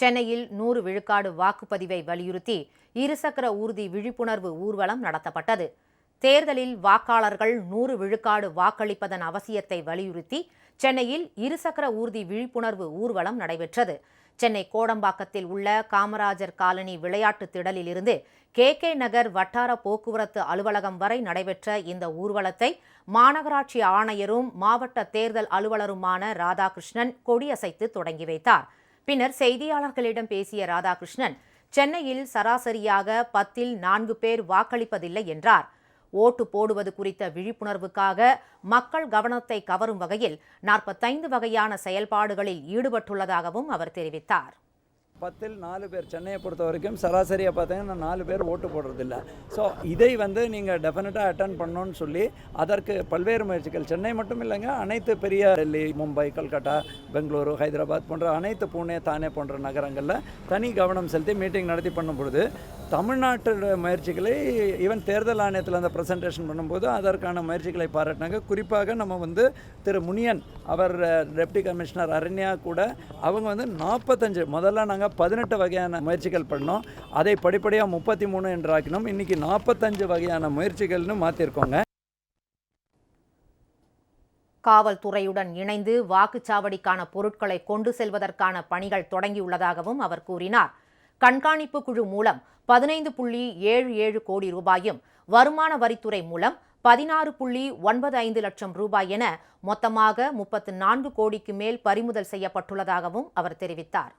சென்னையில் நூறு விழுக்காடு வாக்குப்பதிவை வலியுறுத்தி இருசக்கர ஊர்தி விழிப்புணர்வு ஊர்வலம் நடத்தப்பட்டது. தேர்தலில் வாக்காளர்கள் நூறு விழுக்காடு வாக்களிப்பதன் அவசியத்தை வலியுறுத்தி சென்னையில் இருசக்கர ஊர்தி விழிப்புணர்வு ஊர்வலம் நடைபெற்றது. சென்னை கோடம்பாக்கத்தில் உள்ள காமராஜர் காலனி விளையாட்டு திடலிலிருந்து கே. கே. நகர் வட்டார போக்குவரத்து அலுவலகம் வரை நடைபெற்ற இந்த ஊர்வலத்தை மாநகராட்சி ஆணையரும் மாவட்ட தேர்தல் அலுவலருமான ராதாகிருஷ்ணன் கொடியசைத்து தொடங்கி வைத்தார். பின்னர் செய்தியாளர்களிடம் பேசிய ராதாகிருஷ்ணன் சென்னையில் சராசரியாக பத்தில் நான்கு பேர் வாக்களிப்பதில்லை என்றார். ஓட்டு போடுவது குறித்த விழிப்புணர்வுக்காக மக்கள் கவனத்தை கவரும் வகையில் நாற்பத்தைந்து வகையான செயல்பாடுகளில் ஈடுபட்டுள்ளதாகவும் அவர் தெரிவித்தார். பத்தில் நாலு பேர் சென்னையை பொறுத்த வரைக்கும் சராசரியாக பார்த்தீங்கன்னா நாலு பேர் ஓட்டு போடுறதில்ல. ஸோ இதை வந்து நீங்கள் டெஃபினட்டாக அட்டன் பண்ணணும்னு சொல்லி அதற்கு பல்வேறு முயற்சிகள். சென்னை மட்டும் இல்லைங்க அனைத்து பெரிய டெல்லி மும்பை கல்கட்டா பெங்களூரு ஹைதராபாத் போன்ற அனைத்து பூனே தானே போன்ற நகரங்களில் தனி கவனம் செலுத்தி மீட்டிங் நடத்தி பண்ணும் பொழுது தமிழ்நாட்டோட முயற்சிகளை ஈவன் தேர்தல் ஆணையத்தில் அந்த ப்ரெசன்டேஷன் பண்ணும்போது அதற்கான முயற்சிகளை பாராட்டினாங்க. குறிப்பாக நம்ம வந்து திரு முனியன் அவர் டெப்டி கமிஷனர் அரண்யா கூட அவங்க வந்து நாற்பத்தஞ்சு முதல்ல நாங்கள் பதினெட்டு வகையான முயற்சிகள் பண்ணோம். அதை படிப்படியாக முப்பத்தி மூணு என்று ஆக்கினோம் இன்றைக்கி நாற்பத்தஞ்சு வகையான முயற்சிகள்னு மாற்றிருக்கோங்க காவல்துறையுடன் இணைந்து வாக்குச்சாவடிக்கான பொருட்களை கொண்டு செல்வதற்கான பணிகள் தொடங்கியுள்ளதாகவும் அவர் கூறினார். கண்காணிப்பு குழு மூலம் பதினைந்து புள்ளி ஏழு ஏழு கோடி ரூபாயும் வருமான வரித்துறை மூலம் பதினாறு புள்ளி ஒன்பது ஐந்து லட்சம் ரூபாய் என மொத்தமாக முப்பத்து நான்கு கோடிக்கு மேல் பறிமுதல் செய்யப்பட்டுள்ளதாகவும் அவர் தெரிவித்தார்.